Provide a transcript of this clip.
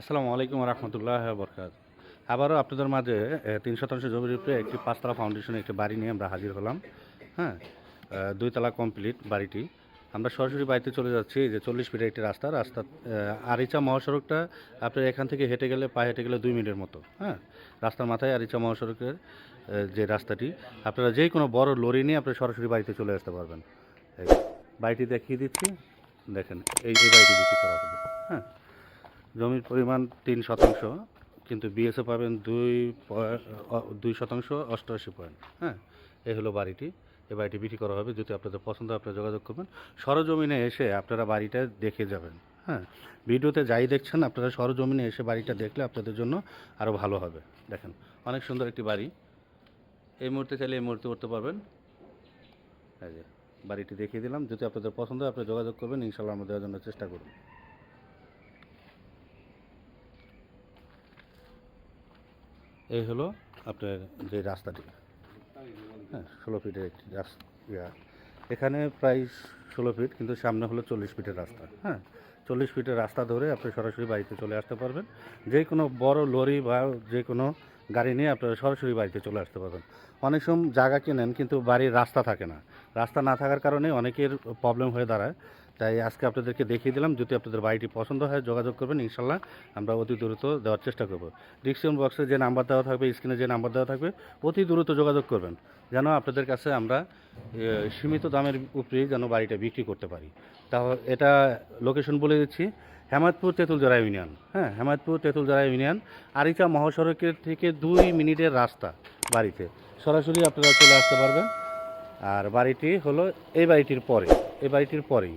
আসসালামু আলাইকুম রহমতুল্লাহ বরকাত আবারও আপনাদের মাঝে তিন শতাংশ জমির উপরে একটি পাঁচতলা ফাউন্ডেশনে একটি বাড়ি নিয়ে আমরা হাজির হলাম হ্যাঁ? দুইতলা কমপ্লিট বাড়িটি। আমরা সরাসরি বাড়িতে চলে যাচ্ছি যে চল্লিশ ফিটের একটি রাস্তা রাস্তা আরিচা মহাসড়কটা আপনার এখান থেকে হেঁটে গেলে, পায়ে হেঁটে গেলে দুই মিনিটের মতো হ্যাঁ? রাস্তার মাথায় আরিচা মহাসড়কের যে রাস্তাটি, আপনারা যে কোনো বড় লরি নিয়ে আপনারা সরাসরি বাড়িতে চলে আসতে পারবেন। বাড়িটি দেখিয়ে দিচ্ছি, দেখেন, এই এই বাড়িটি বিক্রি করা হবে হ্যাঁ? জমির পরিমাণ তিন শতাংশ, কিন্তু বিএসএ পাবেন দুই দুই শতাংশ, অষ্টআশি পয়েন্ট হ্যাঁ? এই হলো বাড়িটি। এই বাড়িটি বিক্রি করা হবে। যদি আপনাদের পছন্দ আপনারা যোগাযোগ করবেন। সরজমিনে এসে আপনারা বাড়িটা দেখে যাবেন হ্যাঁ? ভিডিওতে যাই দেখছেন, আপনারা সরজমিনে এসে বাড়িটা দেখলে আপনাদের জন্য আরও ভালো হবে। দেখেন, অনেক সুন্দর একটি বাড়ি। এই মুহূর্তে চাইলে এই মুহূর্তে করতে পারবেন। বাড়িটি দেখিয়ে দিলাম। যদি আপনাদের পছন্দ হয়, আপনারা যোগাযোগ করবেন। ইনশাল্লাহ আমরা দেওয়ার জন্য চেষ্টা করব। এই হলো আপনার যে রাস্তাটি। হ্যাঁ ষোলো ফিটের একটি রাস্তা এখানে প্রায় ষোলো ফিট, কিন্তু সামনে হলো চল্লিশ ফিটের রাস্তা। হ্যাঁ চল্লিশ ফিটের রাস্তা ধরে আপনি সরাসরি বাড়িতে চলে আসতে পারবেন। যে কোনো বড় লরি বা যে কোনো গাড়ি নিয়ে আপনারা সরাসরি বাড়িতে চলে আসতে পারবেন। অনেক সময় জায়গা কেনেন, কিন্তু বাড়ির রাস্তা থাকে না। রাস্তা না থাকার কারণে অনেকের প্রবলেম হয়ে দাঁড়ায়। তাই আজকে আপনাদেরকে দেখিয়ে দিলাম, যদি আপনাদের বাড়িটি পছন্দ হয় যোগাযোগ করবেন, ইনশাল্লাহ আমরা অতি দ্রুত দেওয়ার চেষ্টা করব। ডিসক্রিপশন বক্সে যে নাম্বার দেওয়া থাকবে, স্ক্রিনে যে নাম্বার দেওয়া থাকবে, অতি দ্রুত যোগাযোগ করবেন, যেন আপনাদের কাছে আমরা সীমিত দামের উপরেই যেন বাড়িটা বিক্রি করতে পারি। তাহলে এটা লোকেশন বলে দিচ্ছি, হেমায়তপুর তেঁতুলজোড়া ইউনিয়ন। হ্যাঁ হেমায়তপুর তেঁতুলজোড়া ইউনিয়ন, আরিচা মহাসড়কের থেকে দুই মিনিটের রাস্তা বাড়িতে। সরাসরি আপনারা চলে আসতে পারবেন। আর বাড়িটি হলো এই বাড়িটির পরে, এই বাড়িটির পরেই।